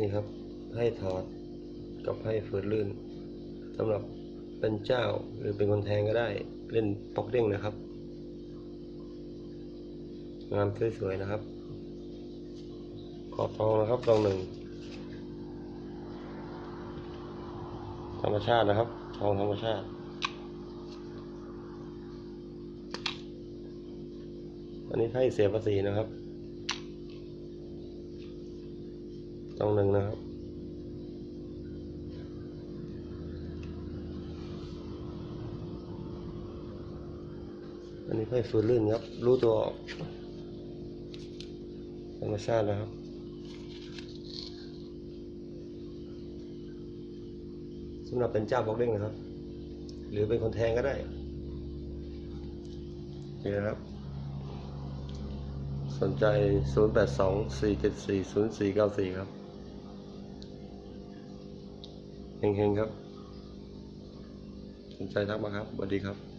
นี่ครับให้ถอดกับให้ฝืนลื่นสำหรับเป็นเจ้าหรือเป็นคนแทงก็ได้เล่นปอกเด้งนะครับ งานสวยๆนะครับ ขอบทองนะครับทองหนึ่งธรรมชาตินะครับ ทองธรรมชาติอันนี้ให้เสียภาษีนะครับ ทองหนึ่งนะครับ อันนี้ให้ฝืนลื่นครับ รู้ตัวออกธรรมชาตินะครับสำหรับเป็นเจ้าบล็อกเด้งนะครับ หรือเป็นคนแทงก็ได้นี่นะครับ สนใจ 0824740494 ครับ เฮงๆครับสนใจทักมาครับสวัสดีครับ